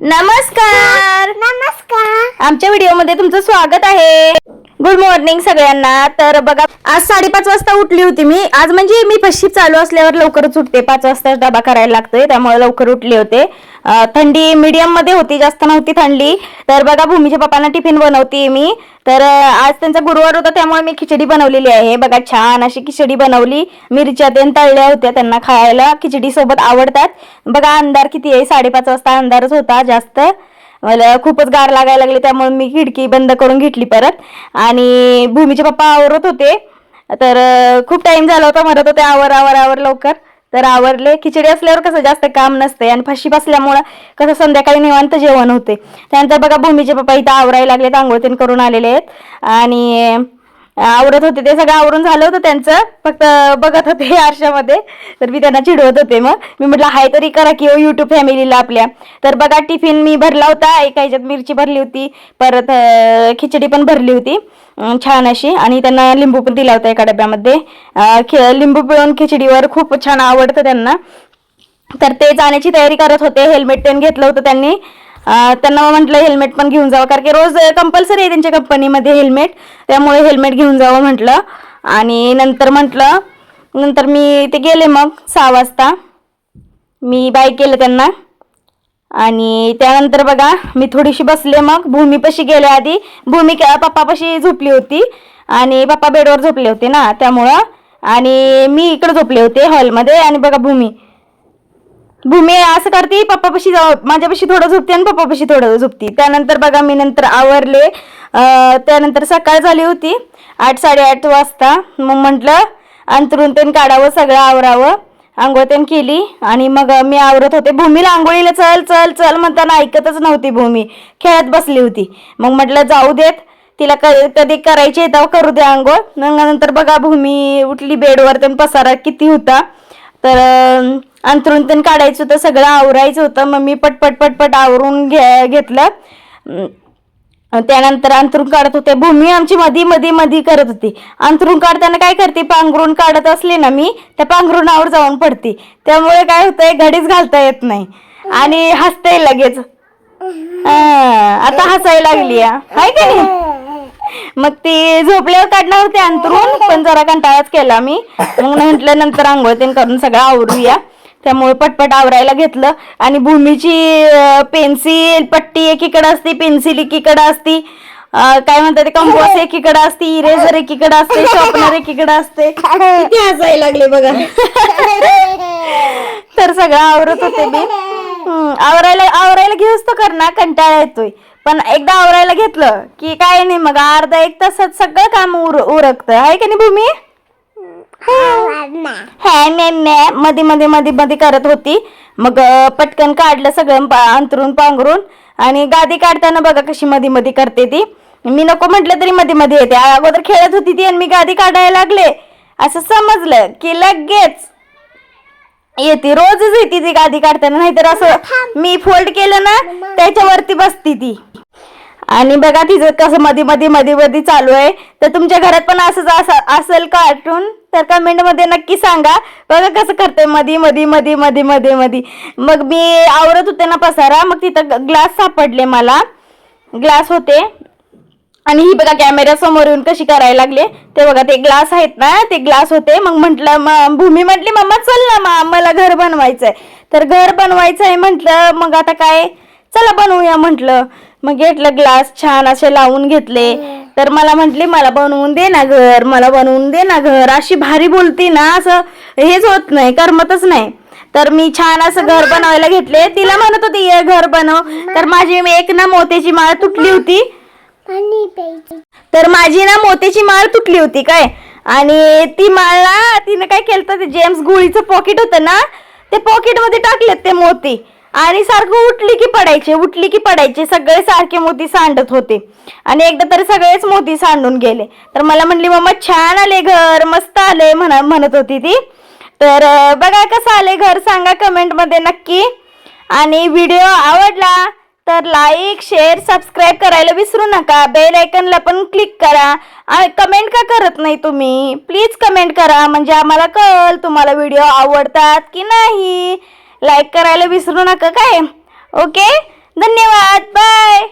नमस्कार. नमस्कार. आमच्या व्हिडिओमध्ये तुमचं स्वागत आहे. गुड मॉर्निंग सगळ्यांना. तर बघा आज साडेपाच वाजता उठली होती मी. आज म्हणजे मी पश्चिम चालू असल्यावर लवकरच उठते. पाच वाजता डबा करायला लागतोय त्यामुळे लवकर उठले होते. थंडी मीडियममध्ये होती जास्त नव्हती थंडी. तर बघा भूमीच्या पप्पांना टिफिन बनवते मी. तर आज त्यांचा गुरुवार होता त्यामुळे मी खिचडी बनवलेली आहे. बघा छान अशी खिचडी बनवली. मिरच्या तेन तळल्या होत्या त्यांना खायला. खिचडी सोबत आवडतात. बघा अंधार किती आहे? साडेपाच वाजता अंधारच होता जास्त. मला खूपच गार लागायला लागले त्यामुळे मी खिडकी बंद करून घेतली परत. आणि भूमीचे पप्पा आवरत होते. तर खूप टाइम झाला होता म्हणत होते आवर आवर आवर लवकर. तर आवरले. खिचडी असल्यावर कसं जास्त काम नसते आणि फशी बसल्यामुळं कसं संध्याकाळी निवांत जेवण होते. त्यानंतर बघा भूमीचे पप्पा इथं आवरायला लागले आंघोळतीन करून आलेले आहेत. आणि आवरत होते ते सगळं आवरून झालं होतं त्यांचं. फक्त बघत होते आरशामध्ये. तर मी त्यांना चिडवत होते मग. मी म्हटलं हाय तरी करा की हो, युट्यूब फॅमिलीला आपल्या. तर बघा टिफिन मी भरला होता. एका ह्याच्यात मिरची भरली होती. परत खिचडी पण भरली होती. छान अशी. आणि त्यांना लिंबू पण दिला होता एका डब्यामध्ये. खि- लिंबू पिळून खिचडीवर खूप छान आवडतं त्यांना. तर ते जाण्याची तयारी करत होते. हेल्मेट टेन घेतलं होतं त्यांनी. त्यांना म्हटलं हेल्मेट पण घेऊन जावं. कारण की रोज कंपल्सरी आहे त्यांच्या कंपनीमध्ये हेल्मेट. त्यामुळे हेल्मेट घेऊन जावं म्हटलं. आणि नंतर म्हटलं नंतर मी ते गेले मग सहा वाजता. मी बाय केलं त्यांना. आणि त्यानंतर बघा मी थोडीशी बसले मग. भूमीपाशी गेले आधी. भूमी पप्पापाशी झोपली होती. आणि पप्पा बेडवर झोपले होते ना त्यामुळं. आणि मी इकडे झोपले होते हॉलमध्ये. आणि बघा भूमी भूमी असं करते पप्पापाशी जाऊ माझ्यापाशी थोडं झोपते आणि पप्पापाशी थोडं झोपते. त्यानंतर बघा मी नंतर आवरले. त्यानंतर सकाळ झाली होती आठ साडेआठ वाजता. मग म्हटलं अंतरून तेन काढावं सगळं आवरावं. आंघोळ तेन केली आणि मग मी आवरत होते. भूमीला आंघोळीला चल चल चल म्हणताना ऐकतच नव्हती भूमी. खेळत बसली होती. मग म्हटलं जाऊ देत. तिला क- कधी करायची आहे तेव्हा करू दे आंघोळ. मग नंतर बघा भूमी उठली बेडवर तेन पसारा किती होता. तर अं, पण काढायचं होतं सगळं आवरायचं होतं. मग मी पटपट पटपट आवरून घे घेतलं. त्यानंतर अंतरून काढत होते. भूमी आमची मधी मधी मधी करत होती. अंतरून काढताना काय करते? पांघरून काढत असले ना मी त्या पांघरुणावर जाऊन पडते. त्यामुळे काय होतंय? घडीच घालता येत नाही. आणि हसते लगेच. आता हसायला लागली आहे का नाही? मग ती झोपल्यावर काढणार होते अंतरून पण जरा कंटाळाच केला मी. मग म्हटलं नंतर आंघोळ करून सगळं आवरूया. त्यामुळे पटपट आवरायला घेतलं. आणि भूमीची पेन्सिल पट्टी एकीकडे असते पेन्सिल एकीकडे असती. काय म्हणतात ते कंपोस एकीकडे असते इरेझर एकीकडे असते शॉर्पनर एकीकडे असते. किती हसायला लागले बघा. तर सगळं आवरत होते मी. आवरायला आवरायला घेऊस तर कर ना कंटाळा येतोय. पण एकदा आवरायला घेतलं की काय नाही मग अर्धा एक तासात सगळं काम उर उरकतं. आहे का नाही भूमी? हा ने ने मध्ये मध्ये मध्ये मध्ये करत होती. मग पटकन काढलं सगळं अंतरून पांघरून. आणि गादी काढताना बघा कशी मध्ये मध्ये करते ती. मी नको म्हटलं तरी मध्ये मध्ये येते. अगोदर खेळत होती ती आणि मी गादी काढायला लागले. असं समजलं की लगेच येते. रोजच येते ती गादी काढताना. नाहीतर असं मी फोल्ड केलं ना त्याच्यावरती बसती ती. आणि बघा तिचं कसं मध्ये मध्ये मध्ये मध्ये चालू आहे. तर तुमच्या घरात पण असंच असं असेल कार्टून तर कमेंटमध्ये नक्की सांगा. बघा कसं करते मध्ये मध्ये मध्ये मध्ये मध्ये मध्ये मग मी आवरत होते ना पसारा मग तिथं ग्लास सापडले मला. ग्लास होते. आणि ही बघा कॅमेरा समोर येऊन कशी करायला लागले. ते बघा ते ग्लास आहेत ना ते ग्लास होते. मग म्हटलं भूमी म्हटली मम्मा चल ना मा मला घर बनवायचंय. तर घर बनवायचं आहे म्हटलं मग आता काय? चला बनवूया म्हटलं. मग घेतलं ग्लास छान असे लावून घेतले. तर मला म्हंटली मला बनवून दे ना घर मला बनवून दे ना घर. अशी भारी बोलती ना असं हेच होत नाही करमतच नाही. तर मी छान असं घर बनवायला घेतले. तिला म्हणत होती ये घर बनव. तर माझी एक ना मोत्याची माळ तुटली होती. तर माझी ना मोत्याची माळ तुटली होती काय? आणि ती माळ ना तिने काय केलं ते जेम्स गोळीचं पॉकेट होतं ना ते पॉकेटमध्ये टाकलेत ते मोती. आणि सारखं उठली की पडायचे उठली की पडायचे. सगळे सारखे मोती सांडत होते. आणि एकदा तर सगळेच मोती सांडून गेले. तर मला म्हणली मम्मा छान आले घर मस्त आले म्हणा म्हणत होती ती. तर बघा कसं आले घर सांगा कमेंटमध्ये नक्की. आणि व्हिडिओ आवडला तर लाईक शेअर सबस्क्राईब करायला विसरू नका. बेल आयकनला पण क्लिक करा. आणि कमेंट का करत नाही तुम्ही? प्लीज कमेंट करा. म्हणजे आम्हाला कळल तुम्हाला व्हिडिओ आवडतात की नाही. लाईक करायला विसरू नका काय? ओके? धन्यवाद. बाय.